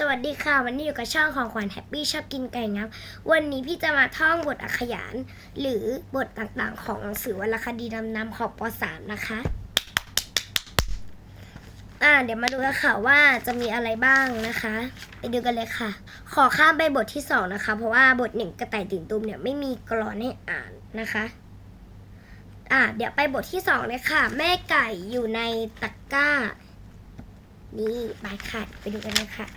สวัสดีค่ะ วันนี้อยู่กับช่องของขวัญแฮปปี้ชอบกินไก่งับ วันนี้พี่จะมาท่องบทอักขยาน หรือบทต่างๆ ของหนังสือวรรณคดีดำนำของป .3 นะคะ อ่า เดี๋ยวมาดูกันค่ะว่าจะมีอะไรบ้างนะคะ ไปดูกันเลยค่ะ ขอข้ามไปบทที่สองนะคะ เพราะว่าบทหนึ่งกระต่ายตื่นตุ้มเนี่ยไม่มีกรอนให้อ่านนะคะอ่าเดี๋ยวไปบทที่สองเลยค่ะ แม่ไก่อยู่ในตะกร้า นี่ไปค่ะ ไปดูกันเลยค่ะ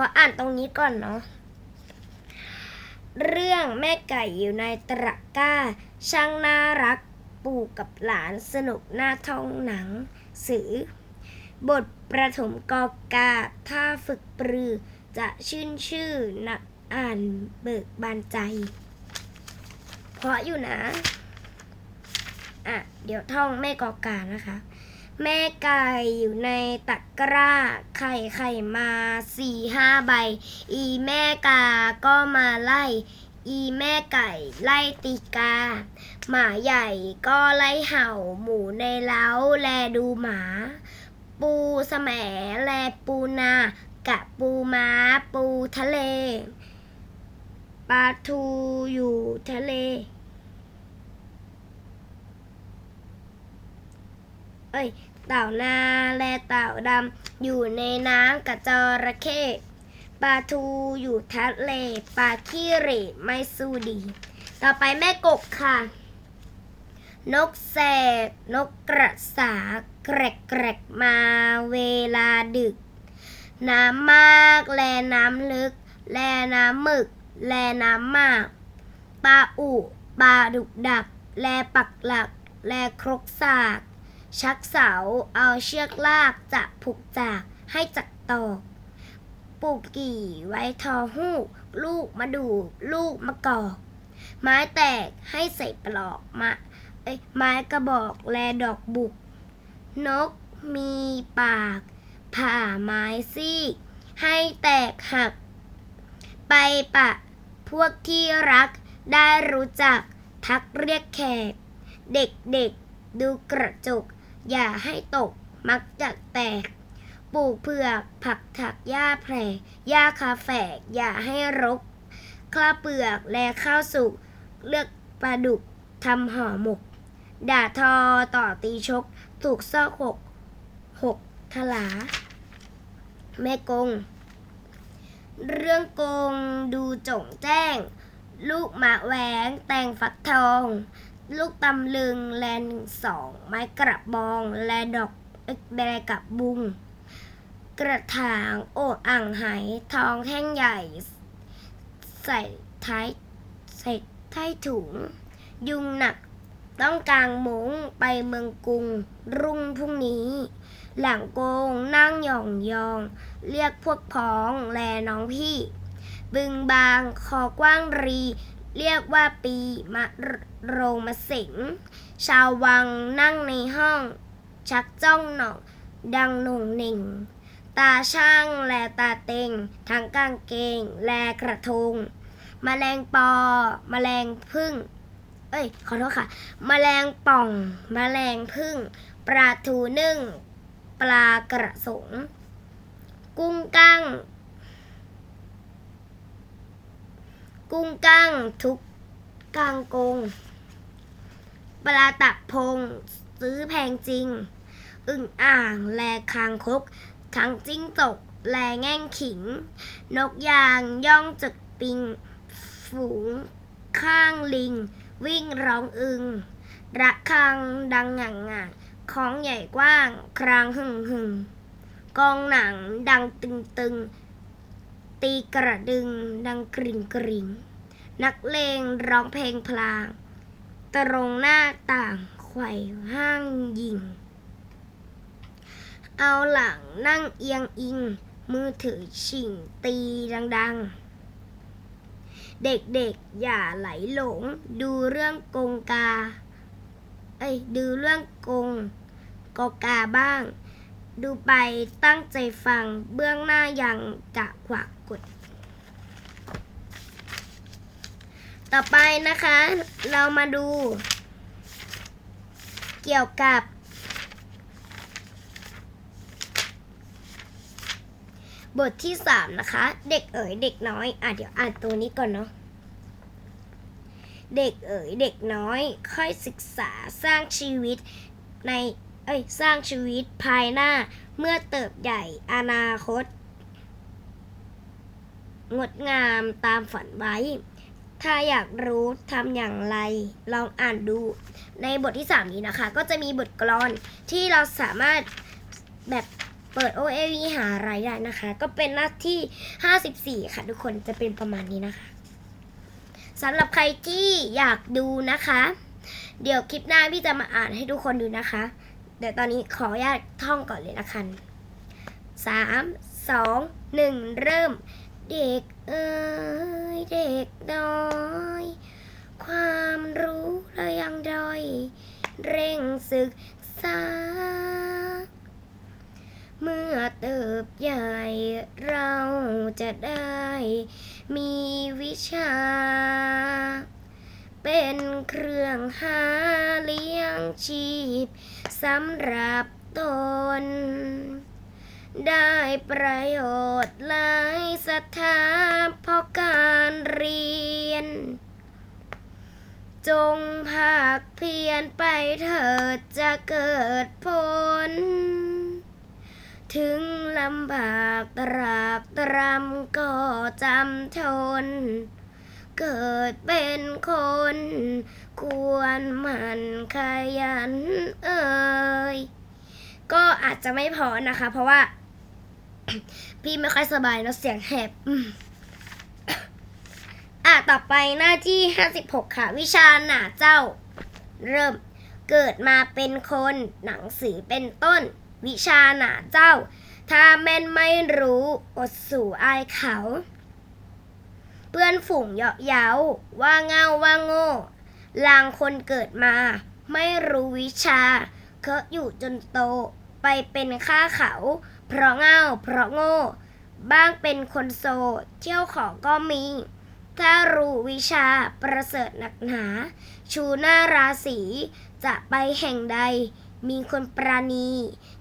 ออ่านตรงนี้ก่อนเนาะเรื่องแม่ไก่อยู่ในตะก้า ช่างน่ารักปู่กับหลานสนุกหน้าท้องหนัง สือ บทประถมกอกาถ้าฝึกปรือ จะชื่นชื่อนักอ่านเบิกบานใจ เพราะอยู่นะ อะ เดี๋ยวท่องแม่กอกานะคะ แม่ไก่อยู่ในตะกร้า ไข่ไข่มาสี่ห้าใบ อีแม่กาก็มาไล่ อีแม่ไก่ไล่ตีกา หมาใหญ่ก็ไล่เห่าหมูในเล้าแลดูหมา ปูแสมแลปูนากะปูม้าปูทะเลปลาทูอยู่ทะเลเอ้ย เต่านาและเต่าดำอยู่ในน้ำกับจระเข้ปลาทูอยู่ทะเลปลาขี้เหร่ไม่สู้ดี ต่อไปแม่กบค่ะ นกแสกนกกระสาแกรกแกรกมาเวลาดึก น้ำมากแลน้ำลึก แลน้ำหมึก แลน้ำมากปลาอุปลาดุกดัก แลปักหลัก แลครกสาก ชักเสา เอาเชือกลากจะผูกจากให้จักตอกปลูกกี่ไว้ทอหูลูกมาดูลูกมะกอก ไม้แตกให้ใส่ปลอกมาเอ้ยไม้กระบอกแลดอกบุก นกมีปาก ผ่าไม้ซีกให้แตกหัก ไปปะ พวกที่รักได้รู้จัก ทักเรียกแขก เด็กๆดูกระจก อย่าให้ตกมักจะแตก ปลูกเผือกผักถักหญ้าแพรหญ้าคาแฝก อย่าให้รกคลาเปลือกและข้าวสุก เลือกปลาดุกทำห่อหมก ด่าทอต่อตีชก ถูกซอกหกหกทลา แม่กง เรื่องกงดูจงแจ้ง ลูกหมาแหวง แต่งฟักทอง ลูกตำลึงแลหนึ่งสองไม้กระบอง แลดอกเอ้ยแบกับบุง กระถางโอ่อ่างไหทองแท่งใหญ่ ใส่ท้ายใส่ท้ายถุง ยุงหนักต้องกลางมุงไปเมืองกรุง รุ่งพรุ่งนี้ หลังโกงนั่งหย่องยอง เรียกพวกพ้องแลน้องพี่ บึงบางคอกว้างรี เรียกว่าปีมะโรงมสิง ชาววังนั่งในห้อง ชักจ้องหนองดังหนุ่งหนิ่ง ตาช่างและตาเต็ง ทั้งกางเกงแลกระทงแมลงปอแมลงพึ่ง เอ้ย ขอโทษค่ะแมลงป่องแมลงพึ่ง ปลาทูนึ่ง ปลากระสง กุ้งกั้ง กุ้งกั้งทุกกางกง ปลาตักพง ซื้อแพงจริง อึ่งอ่าง แลคางคก ทั้งจิ้งจก แลแง่งขิง นกยางย่องจึกปิง ฝูง ข้างลิง วิ่งร้องอึง ระฆังดังหง่างงานของใหญ่กว้าง ครางหึ่งหึ่งกองหนังดังตึงตึง ตีกระดึงดังกริ่งกริ่ง นักเลงร้องเพลงพลาง ตรงหน้าต่างไขว่ห้างยิง เอาหลังนั่งเอียงอิง มือถือชิงตีดังๆ เด็กๆอย่าไหลหลง ดูเรื่องกงกา เอ้ย ดูเรื่องกงกกาบ้างดูไปตั้งใจฟังเบื้องหน้ายังกะขวากกด ต่อไปนะคะ เรามาดู เกี่ยวกับ บทที่สามนะคะ เด็กเอ๋ยเด็กน้อย อะเดี๋ยวอ่านตัวนี้ก่อนเนาะเด็กเอ๋ยเด็กน้อย ค่อยศึกษาสร้างชีวิตในเอ้ยสร้างชีวิตภายหน้าเมื่อเติบใหญ่อนาคต งดงามตามฝันไว้ ถ้าอยากรู้ทำอย่างไร ลองอ่านดู ในบทที่ 3 นี้นะคะ ก็จะมีบทกลอนที่เราสามารถแบบเปิด OAV หารายได้นะคะ ก็เป็นหน้าที่ 54 ค่ะทุกคนจะเป็นประมาณนี้นะคะสำหรับใครที่อยากดูนะคะ เดี๋ยวคลิปหน้าพี่จะมาอ่านให้ทุกคนดูนะคะ เดี๋ยวตอนนี้ขออนุญาตท่องก่อนเลยละกันสามสองหนึ่งเริ่ม เด็กเอ้ยเด็กน้อย ความรู้เรายังด้อย เร่งศึกษา เมื่อเติบใหญ่เราจะได้ มีวิชา เป็นเครื่องหาเลี้ยงชีพสำหรับตน ได้ประโยชน์หลายสถาเพราะการเรียน จงภาคเพียรไปเถิดจะเกิดผล ถึงลำบากตรากตรำก็จำทน เกิดเป็นคน ควรหมั่นขยันเอ่ยก็อาจจะไม่พอนะคะ เพราะว่า พี่ไม่ค่อยสบายเนอะเสียงแหบอะต่อไปหน้าที่56ค่ะ วิชาหนาเจ้า เริ่มเกิดมาเป็นคนหนังสือเป็นต้น วิชาหนาเจ้า ถ้าแม่นไม่รู้อดสู่อายเขา เพื่อนฝูงเยาะเย้าว่าเงาว่าโง่ลางคนเกิดมา ไม่รู้วิชา เคอะอยู่จนโต ไปเป็นข้าเขา เพราะเง่าเพราะโง่ บ้างเป็นคนโสดเที่ยวขอก็มี ถ้ารู้วิชาประเสริฐหนักหนา ชูหน้าราศีจะไปแห่งใด มีคนปราณี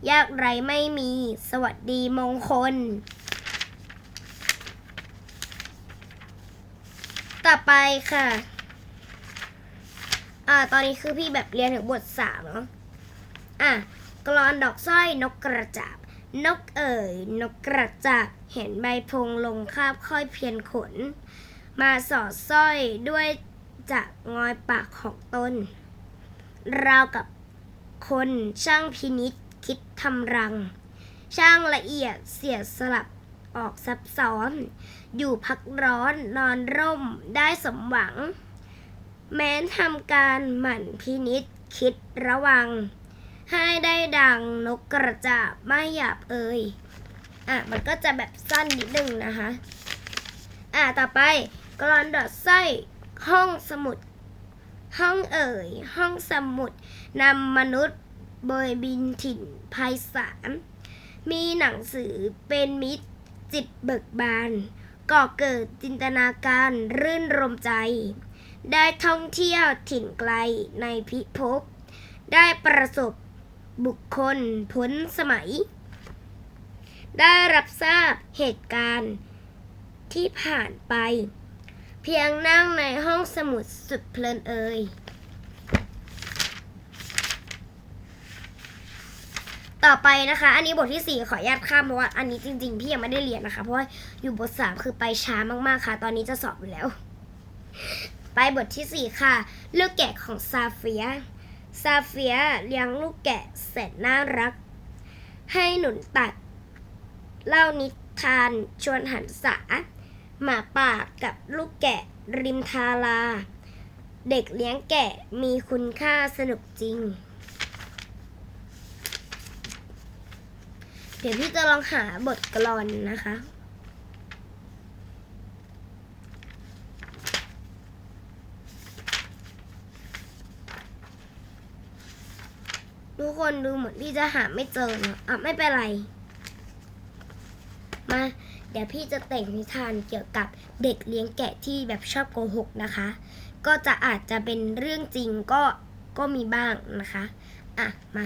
ยากไรไม่มี สวัสดีมงคล ต่อไปค่ะอ่าตอนนี้คือพี่แบบเรียนถึงบทสามเนาะอะกลอนดอกสร้อยนกกระจาบ นกเอ๋ยนกกระจาบเห็นใบพงลงคาบค่อยเพียนขน มาสอดสร้อยด้วยจะงอยปากของตนราวกับคนช่างพินิษคิดทำรัง ช่างละเอียดเสียสลับออกซับซ้อน อยู่พักร้อนนอนร่มได้สมหวัง แม้นทำการหมั่นพินิษคิดระวัง ให้ได้ดังนกกระจาบไม่หยาบเอ่ยอะมันก็จะแบบสั้นนิดนึงนะคะ อะต่อไปกรอนดอดไส้ห้องสมุด ห้องเอ่ย ห้องสมุดนำมนุษย์เบยบินถิ่นภัยสารมีหนังสือเป็นมิตรจิตเบิกบานก่อเกิดจินตนาการรื่นรมใจ ได้ท่องเที่ยวถิ่นไกลในพิภพได้ประสบ บุคคลพ้นสมัย ได้รับทราบเหตุการณ์ที่ผ่านไป เพียงนั่งในห้องสมุดสุดเพลินเอ่ยต่อไปนะคะ อันนี้บทที่ 4 ขออนุญาตข้ามเพราะว่าอันนี้จริงๆ พี่ยังไม่ได้เรียนนะคะ เพราะว่าอยู่บท 3 คือไปช้ามากๆค่ะ ตอนนี้จะสอบอยู่แล้ว ไปบทที่ 4 ค่ะ เลูกแกะของซาเฟีย ซาเฟียเลี้ยงลูกแกะแสนน่ารัก ให้หนุนตัด เล่านิทานชวนหันษาหมาป่ากับลูกแกะริมทาลาเด็กเลี้ยงแกะมีคุณค่าสนุกจริง เดี๋ยวพี่จะลองหาบทกลอนนะคะ คนดูเหมือนพี่จะหาไม่เจอเนอะอะไม่เป็นไร มาเดี๋ยวพี่จะแต่งนิทานเกี่ยวกับเด็กเลี้ยงแกะที่แบบชอบโกหกนะคะ ก็จะอาจจะเป็นเรื่องจริงก็ก็มีบ้างนะคะอะมา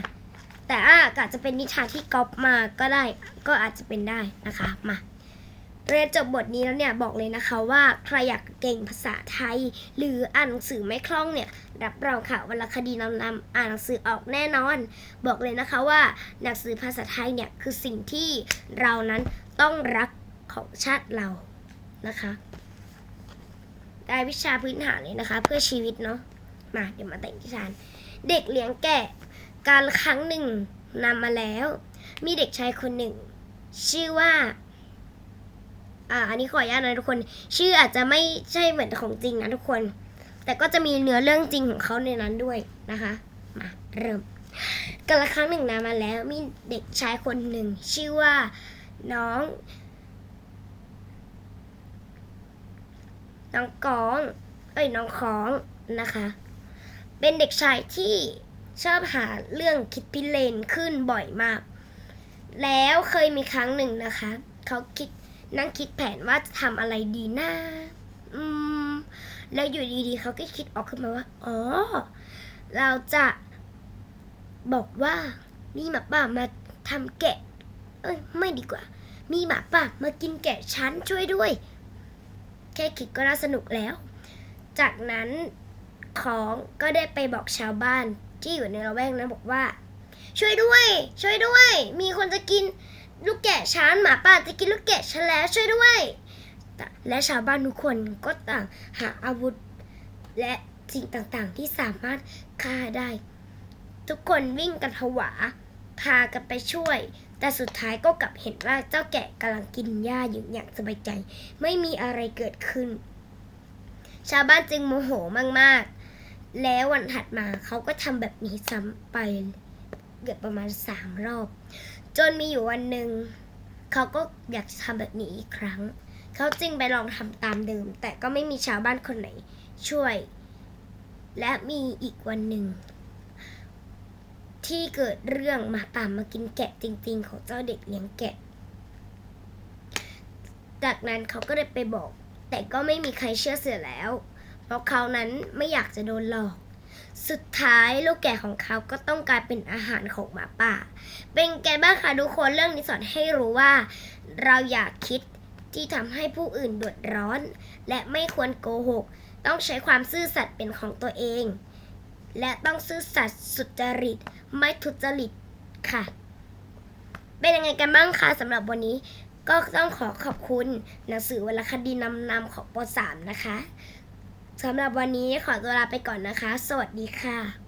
แต่อาจจะเป็นนิทานที่ก๊อปมาก็ได้ก็อาจจะเป็นได้นะคะมา เรียนจบบทนี้แล้วเนี่ยบอกเลยนะคะว่าใครอยากเก่งภาษาไทย หรืออ่านหนังสือไม่คล่องเนี่ยรับรองค่ะวรรคดีนำนำอ่านหนังสือออกแน่นอน บอกเลยนะคะว่าหนังสือภาษาไทยเนี่ยคือสิ่งที่เรานั้นต้องรักของชาติเรานะคะ ได้วิชาพื้นฐานเลยนะคะ เพื่อชีวิตเนาะมาเดี๋ยวมาแต่งนิทานเด็กเลี้ยงแกะการครั้งหนึ่งนำมาแล้ว มีเด็กชายคนหนึ่ง ชื่อว่า อ่า อันนี้ขออนุญาตนะทุกคน ชื่ออาจจะไม่ใช่เหมือนของจริงนะทุกคน แต่ก็จะมีเนื้อเรื่องจริงของเขาในนั้นด้วยนะคะ มาเริ่มกันละครั้งหนึ่งนานมาแล้วมีเด็กชายคนหนึ่ง ชื่อว่าน้อง น้องกอง เอ้ยน้องของนะคะ เป็นเด็กชายที่ชอบหาเรื่องคิดพิเรนขึ้นบ่อยมาก แล้วเคยมีครั้งหนึ่งนะคะ เขาคิด นั่งคิดแผนว่าจะทำอะไรดีนะอืม แล้วอยู่ดีๆเขาก็คิดออกขึ้นมาว่า อ๋อ เราจะบอกว่ามีหมาป่ามาทำแกะ เอ้ย ไม่ดีกว่า มีหมาป่ามากินแกะฉันช่วยด้วย แค่คิดก็น่าสนุกแล้ว จากนั้นของก็ได้ไปบอกชาวบ้านที่อยู่ในละแวกนั้นบอกว่า ช่วยด้วย ช่วยด้วย มีคนจะกิน ลูกแกะฉันหมาป่าจะกินลูกแกะฉันแล้วช่วยด้วย และชาวบ้านทุกคนก็ต่างหาอาวุธ และสิ่งต่างๆ ที่สามารถฆ่าได้ ทุกคนวิ่งกันผวา พากันไปช่วย แต่สุดท้ายก็กลับเห็นว่าเจ้าแกะกำลังกินหญ้าอยู่อย่างสบายใจ ไม่มีอะไรเกิดขึ้น ชาวบ้านจึงโมโหมากๆ แล้ววันถัดมาเขาก็ทำแบบนี้ซ้ำไปเกือบประมาณสามรอบ จนมีอยู่วันหนึ่งเขาก็อยากจะทำแบบนี้อีกครั้ง เขาจึงไปลองทำตามเดิม แต่ก็ไม่มีชาวบ้านคนไหนช่วย และมีอีกวันหนึ่ง ที่เกิดเรื่องหมาป่ามากินแกะจริง ๆ ของเจ้าเด็กเลี้ยงแกะ จากนั้นเขาก็เลยไปบอก แต่ก็ไม่มีใครเชื่อเสือแล้ว เพราะเขานั้นไม่อยากจะโดนหลอก สุดท้ายลูกแกะของเขาก็ต้องกลายเป็นอาหารของหมาป่า เป็นไงบ้างคะทุกคนเรื่องนี้สอนให้รู้ว่า เราอยากคิดที่ทำให้ผู้อื่นเดือดร้อน และไม่ควรโกหก ต้องใช้ความซื่อสัตย์เป็นของตัวเอง และต้องซื่อสัตย์สุจริตไม่ทุจริตค่ะ เป็นยังไงกันบ้างคะสำหรับวันนี้ก็ต้องขอขอบคุณหนังสือวรรณคดีนำนำของป .3 นะคะ สำหรับวันนี้ขอตัวลาไปก่อนนะคะ สวัสดีค่ะ